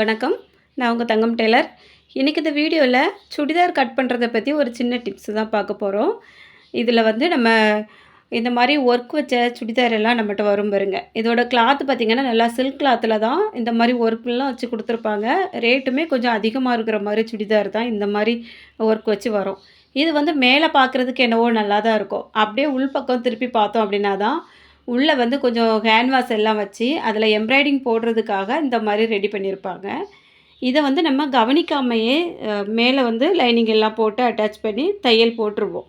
வணக்கம். நான் உங்கள் தங்கம் டெய்லர். இன்றைக்கி இந்த வீடியோவில் சுடிதார் கட் பண்ணுறத பற்றி ஒரு சின்ன டிப்ஸு தான் பார்க்க போகிறோம் இதில் வந்து நம்ம இந்த மாதிரி ஒர்க் வச்ச சுடிதார் எல்லாம் நம்மகிட்ட வரும் பாருங்க. இதோட கிளாத் பார்த்திங்கன்னா நல்லா சில்க் கிளாத்தில் தான் இந்த மாதிரி ஒர்க்லாம் வச்சு கொடுத்துருப்பாங்க. ரேட்டுமே கொஞ்சம் அதிகமாக இருக்கிற மாதிரி சுடிதார் தான் இந்த மாதிரி ஒர்க் வச்சு வரும். இது வந்து மேலே பார்க்குறதுக்கு என்னவோ நல்லா தான் இருக்கும். அப்படியே உள்பக்கம் திருப்பி பார்த்தோம் அப்படின்னா தான் உள்ளே வந்து கொஞ்சம் ஹேண்ட் வாஷ் எல்லாம் வச்சு அதில் எம்ப்ராய்டிங் போடுறதுக்காக இந்த மாதிரி ரெடி பண்ணியிருப்பாங்க இதை வந்து நம்ம கவனிக்காமையே மேலே வந்து லைனிங் எல்லாம் போட்டு அட்டாச் பண்ணி தையல் போட்டுருவோம்.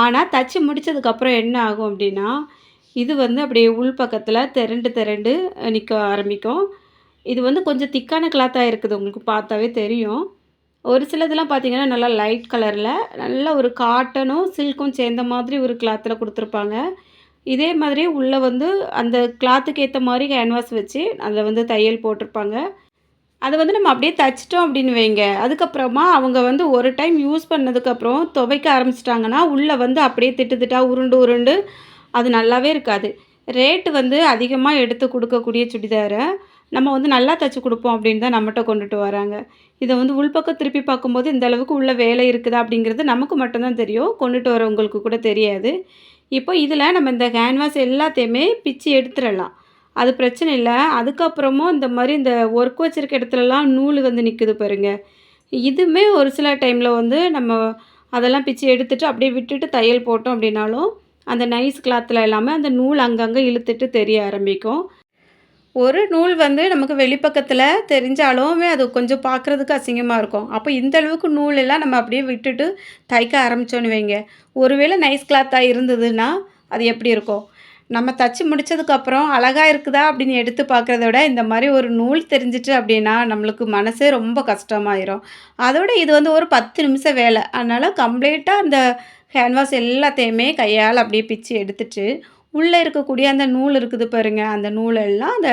ஆனால் தச்சு முடித்ததுக்கப்புறம் என்ன ஆகும் அப்படின்னா இது வந்து அப்படியே உள் பக்கத்தில் திரண்டு திரண்டு நிற்க ஆரம்பிக்கும். இது வந்து கொஞ்சம் திக்கான கிளாத்தாக இருக்குது உங்களுக்கு பார்த்தாவே தெரியும். ஒரு சிலதெல்லாம் பார்த்தீங்கன்னா நல்லா லைட் கலரில் நல்ல ஒரு காட்டனும் சில்க்கும் சேர்ந்த மாதிரி ஒரு கிளாத்தில் கொடுத்துருப்பாங்க. இதே மாதிரி உள்ளே வந்து அந்த கிளாத்துக்கு ஏற்ற மாதிரி கேன்வாஸ் வச்சு அதில் வந்து தையல் போட்டிருப்பாங்க. அதை வந்து நம்ம அப்படியே தைச்சிட்டோம் அப்படின்னு வைங்க. அதுக்கப்புறமா அவங்க வந்து ஒரு டைம் யூஸ் பண்ணதுக்கப்புறம் துவைக்க ஆரம்பிச்சிட்டாங்கன்னா உள்ளே வந்து அப்படியே திட்டு திட்டா உருண்டு உருண்டு அது நல்லாவே இருக்காது. ரேட்டு வந்து அதிகமாக எடுத்து கொடுக்கக்கூடிய சுடிதாரை நம்ம வந்து நல்லா தைச்சி கொடுப்போம் அப்படின்னு தான் நம்மகிட்ட கொண்டுட்டு வராங்க. இதை வந்து உள்பக்கம் திருப்பி பார்க்கும்போது இந்த அளவுக்கு உள்ள வேலை இருக்குதா அப்படிங்கிறது நமக்கு மட்டும்தான் தெரியும். கொண்டுட்டு வரவங்களுக்கு கூட தெரியாது. இப்போ இதில் நம்ம இந்த கேன்வாஸ் எல்லாத்தையுமே பிச்சு எடுத்துடலாம். அது பிரச்சனை இல்லை. அதுக்கப்புறமும் இந்த மாதிரி இந்த ஒர்க் வச்சுருக்க இடத்துலலாம் நூல் வந்து நிற்குது பாருங்க. இதுவுமே ஒரு சில டைமில் வந்து நம்ம அதெல்லாம் பிச்சு எடுத்துட்டு அப்படியே விட்டுட்டு தையல் போட்டோம் அப்படின்னாலும் அந்த நைஸ் கிளாத்தில் எல்லாமே அந்த நூல் அங்கங்கே இழுத்துட்டு தெரிய ஆரம்பிக்கும். ஒரு நூல் வந்து நமக்கு வெளிப்பக்கத்தில் தெரிஞ்சாலுமே அது கொஞ்சம் பார்க்குறதுக்கு அசிங்கமாக இருக்கும். அப்போ இந்த அளவுக்கு நூல் எல்லாம் நம்ம அப்படியே விட்டுட்டு தைக்க ஆரம்பித்தோன்னு வைங்க. ஒருவேளை நைஸ் கிளாத்தாக இருந்ததுன்னா அது எப்படி இருக்கும்? நம்ம தச்சு முடித்ததுக்கப்புறம் அழகாக இருக்குதா அப்படின்னு எடுத்து பார்க்குறத விட இந்த மாதிரி ஒரு நூல் தெரிஞ்சிட்டு அப்படின்னா நம்மளுக்கு மனசே ரொம்ப கஷ்டமாயிரும். அதோட இது வந்து ஒரு பத்து நிமிஷம் வேலை. அதனால் கம்ப்ளீட்டாக அந்த ஹேண்ட்வாஷ் எல்லாத்தையுமே கையால் அப்படியே பிச்சு எடுத்துட்டு உள்ளே இருக்கக்கூடிய அந்த நூல் இருக்குது பாருங்கள் அந்த நூலெல்லாம் அந்த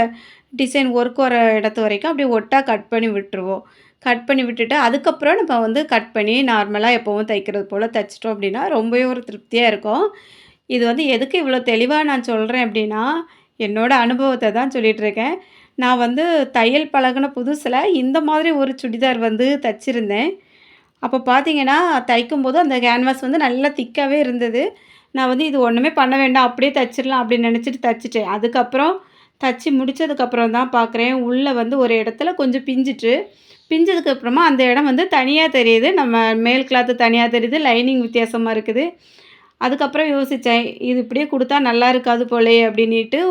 டிசைன் ஒர்க் வர இடத்து வரைக்கும் அப்படியே ஒட்டாக கட் பண்ணி விட்டுருவோம். கட் பண்ணி விட்டுட்டு அதுக்கப்புறம் நம்ம வந்து கட் பண்ணி நார்மலாக எப்போவும் தைக்கிறது போல் தைச்சிட்டோம் அப்படின்னா ரொம்பவே ஒரு திருப்தியாக இருக்கும். இது வந்து எதுக்கு இவ்வளோ தெளிவாக நான் சொல்கிறேன் அப்படின்னா என்னோடய அனுபவத்தை தான் சொல்லிகிட்ருக்கேன் நான் வந்து தையல் பழகின புதுசில் இந்த மாதிரி ஒரு சுடிதார் வந்து தைச்சிருந்தேன். அப்போ பார்த்தீங்கன்னா தைக்கும்போது அந்த கேன்வாஸ் வந்து நல்லா திக்காகவே இருந்தது. நான் வந்து இது ஒன்றுமே பண்ண வேண்டாம் அப்படியே தைச்சிடலாம் அப்படின்னு நினச்சிட்டு தைச்சிட்டேன். அதுக்கப்புறம் தைச்சி முடித்ததுக்கப்புறம் தான் பார்க்குறேன் உள்ளே வந்து ஒரு இடத்துல கொஞ்சம் பிஞ்சிட்டு பிஞ்சதுக்கப்புறமா அந்த இடம் வந்து தனியாக தெரியுது. நம்ம மேல் கிளாத்து தனியாக தெரியுது. லைனிங் வித்தியாசமாக இருக்குது. அதுக்கப்புறம் யோசித்தேன் இது இப்படியே கொடுத்தா நல்லா இருக்காது போலே அப்படின்ட்டு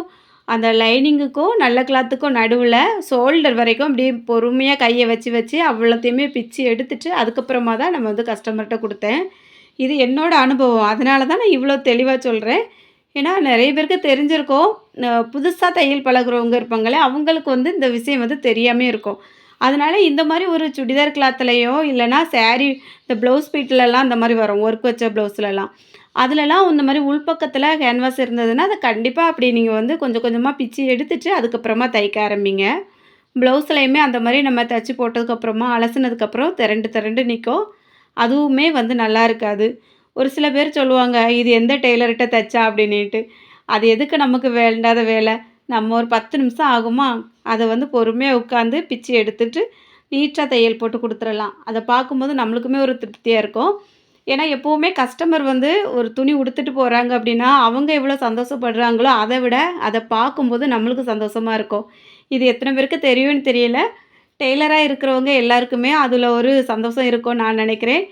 அந்த லைனிங்குக்கும் நல்ல கிளாத்துக்கும் நடுவில் ஷோல்டர் வரைக்கும் அப்படியே பொறுமையாக கையை வச்சு வச்சு அவ்வளோத்தையுமே பிச்சு எடுத்துட்டு அதுக்கப்புறமா தான் நம்ம வந்து கஸ்டமர்கிட்ட கொடுத்தேன். இது என்னோடய அனுபவம். அதனால தான் நான் இவ்வளோ தெளிவாக சொல்கிறேன் ஏன்னா நிறைய பேருக்கு தெரிஞ்சிருக்கோம். புதுசாக தையல் பழகுறவங்க இருப்பாங்களே அவங்களுக்கு வந்து இந்த விஷயம் வந்து தெரியாமல் இருக்கும். அதனால் இந்த மாதிரி ஒரு சுடிதார் கிளாத்துலேயோ இல்லைனா சேரீ இந்த ப்ளவுஸ் பீட்டிலலாம் இந்த மாதிரி வரும். ஒர்க் வச்ச ப்ளவுஸ்லலாம் அதிலலாம் இந்த மாதிரி உள்பக்கத்தில் கேன்வாஸ் இருந்ததுன்னா அதை கண்டிப்பாக அப்படி நீங்கள் வந்து கொஞ்சம் கொஞ்சமாக பிச்சு எடுத்துட்டு அதுக்கப்புறமா தைக்க ஆரம்பிங்க. ப்ளவுஸ்லையுமே அந்த மாதிரி நம்ம தைச்சி போட்டதுக்கப்புறமா அலசினதுக்கப்புறம் திரண்டு திரண்டு நிற்கும் அதுவுமே வந்து நல்லா இருக்காது. ஒரு சில பேர் சொல்லுவாங்க இது எந்த டெய்லர்கிட்ட தைச்சா? அப்படின்ட்டு அது எதுக்கு நமக்கு வேண்டாத வேலை? நம்ம ஒரு பத்து நிமிஷம் ஆகுமா? அதை வந்து பொறுமையாக உட்காந்து பிச்சு எடுத்துட்டு நீட்டாக தையல் போட்டு கொடுத்துடலாம். அதை பார்க்கும்போது நம்மளுக்குமே ஒரு திருப்தியாக இருக்கும். ஏன்னா எப்போவுமே கஸ்டமர் வந்து ஒரு துணி உடுத்துட்டு போகிறாங்க அப்படின்னா அவங்க எவ்வளோ சந்தோஷப்படுறாங்களோ அதை விட அதை பார்க்கும்போது நம்மளுக்கு சந்தோஷமாக இருக்கும். இது எத்தனை பேருக்கு தெரியும்னு தெரியல. டெய்லராக இருக்கிறவங்க எல்லாருக்குமே அதில் ஒரு சந்தோஷம் இருக்கும்னு நான் நினைக்கிறேன்.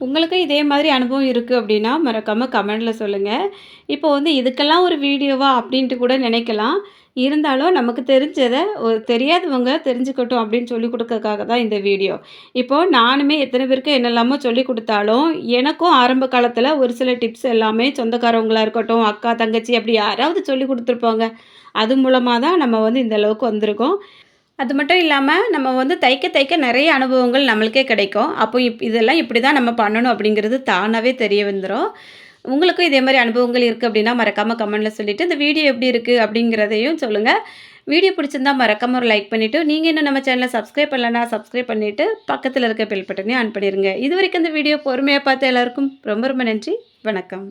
உங்களுக்கும் இதே மாதிரி அனுபவம் இருக்குது அப்படின்னா மறக்காமல் கமெண்டில் சொல்லுங்கள் இப்போ வந்து இதுக்கெல்லாம் ஒரு வீடியோவா அப்படின்ட்டு கூட நினைக்கலாம். இருந்தாலும் நமக்கு தெரிஞ்சதை ஒரு தெரியாதவங்க தெரிஞ்சுக்கட்டும் அப்படின்னு சொல்லி கொடுக்கறதுக்காக தான் இந்த வீடியோ. இப்போது நானுமே எத்தனை பேருக்கு என்னெல்லாமோ சொல்லி கொடுத்தாலும் எனக்கும் ஆரம்ப காலத்தில் ஒரு சில டிப்ஸ் எல்லாமே சொந்தக்காரவங்களாக இருக்கட்டும் அக்கா தங்கச்சி அப்படி யாராவது சொல்லி கொடுத்துருப்பாங்க. அது மூலமாக தான் நம்ம வந்து இந்த அளவுக்கு வந்திருக்கோம். அது மட்டும் இல்லாமல் நம்ம வந்து தைக்க தைக்க நிறைய அனுபவங்கள் நம்மளுக்கே கிடைக்கும். அப்போ இப் இதெல்லாம் இப்படி தான் நம்ம பண்ணணும் அப்படிங்கிறது தானாகவே தெரிய வந்துடும் உங்களுக்கும் இதே மாதிரி அனுபவங்கள் இருக்குது அப்படின்னா மறக்காமல் கமெண்ட்டில் சொல்லிவிட்டு இந்த வீடியோ எப்படி இருக்குது அப்படிங்கிறதையும் சொல்லுங்கள் வீடியோ பிடிச்சிருந்தா மறக்காமல் ஒரு லைக் பண்ணிவிட்டு நீங்கள் இன்னும் நம்ம சேனலை சப்ஸ்கிரைப் பண்ணலன்னா சப்ஸ்கிரைப் பண்ணிவிட்டு பக்கத்தில் இருக்க பெல் பட்டனையும் ஆன் பண்ணிடுங்க இது வரைக்கும் இந்த வீடியோ பொறுமையாக பார்த்து எல்லாருக்கும் ரொம்ப ரொம்ப நன்றி. வணக்கம்.